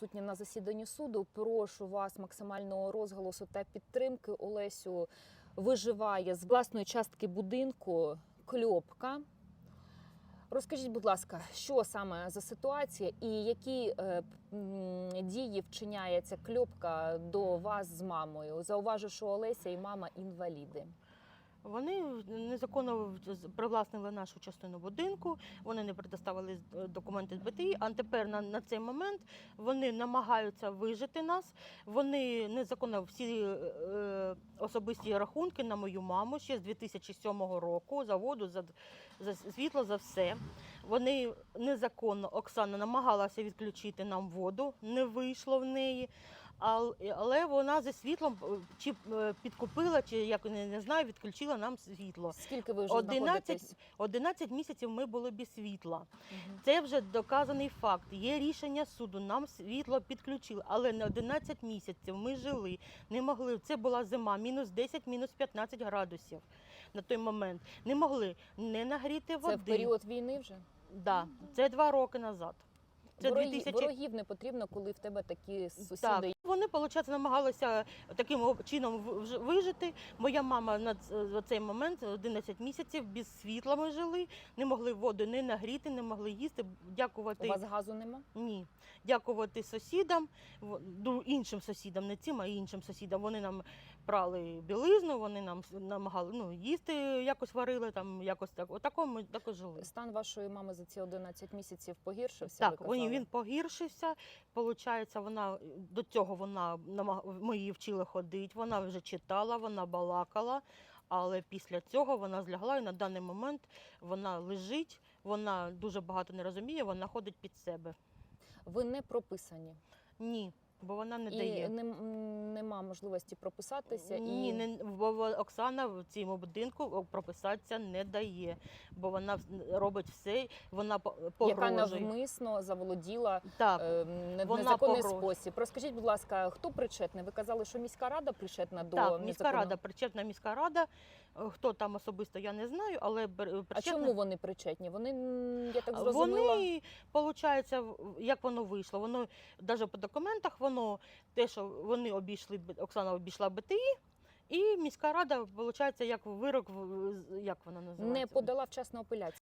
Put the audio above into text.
присутня на засіданні суду. Прошу вас максимального розголосу та підтримки. Олесю виживає з власної частки будинку кльопка. Розкажіть, будь ласка, що саме за ситуація і які е, дії вчиняє ця кльопка до вас з мамою? Зауважу, що Олеся і мама інваліди. Вони незаконно привласнили нашу частину будинку, вони не предоставили е, документи БТІ, а тепер на, на цей момент вони намагаються вижити нас. Вони незаконно всі е, особисті рахунки на мою маму ще з 2007 року за воду, за, за світло, за все. Вони незаконно Оксана намагалася відключити нам воду, не вийшло в неї. Ал- Але вона зі світлом е, чи е, підкупила, чи як не, не знаю, відключила нам світло. Скільки ви вже 11, знаходитесь? 11 місяців ми були без світла. Мгм. Це вже доказаний факт. Є рішення суду, нам світло підключили, але на 11 місяців ми жили, не могли. Це була зима, мінус 10, мінус 15 градусів на той момент. Не могли не нагріти води. Це в період війни вже? Да, це два роки назад. Це Ворогів, 2000... ворогів не потрібно, коли в тебе такі сусіди. Так, вони, виходить, намагалися таким чином вижити. Моя мама на цей момент 11 місяців без світла ми жили, не могли воду не нагріти, не могли їсти. У вас газу нема? ні. Дякувати сусідам, іншим сусідам, не цим, а іншим сусідам. Вони нам прали білизну, вони нам намагали ну, їсти, якось варили, там якось так. Отако ми також жили. Стан вашої мами за ці 11 місяців погіршився? Так, ви він, погіршився. Получається, вона до цього вона ми її вчили ходити, вона вже читала, вона балакала. Але після цього вона злягла і на даний момент вона лежить, вона дуже багато не розуміє, вона ходить під себе. Ви не прописані. Ні, бо вона не і дає. не, нема можливості прописатися. Ні, і... не, бо Оксана в цьому будинку прописатися не дає, бо вона робить все, вона по- Яка навмисно заволоділа Так, е, незаконний погрожує. спосіб. Розкажіть, будь ласка, хто причетний? Ви казали, що міська рада причетна до Так, міська незаконного- рада, причетна міська рада. Е, Хто там особисто, я не знаю, але причетна... А чому вони причетні? Вони я так зрозуміла. Вони, виходить, як воно вийшло? Воно навіть по документах, воно те, що вони обійшли, Оксана обійшла БТІ, і міська рада, виходить, як вирок, як вона називається? не подала вчасно апеляцію.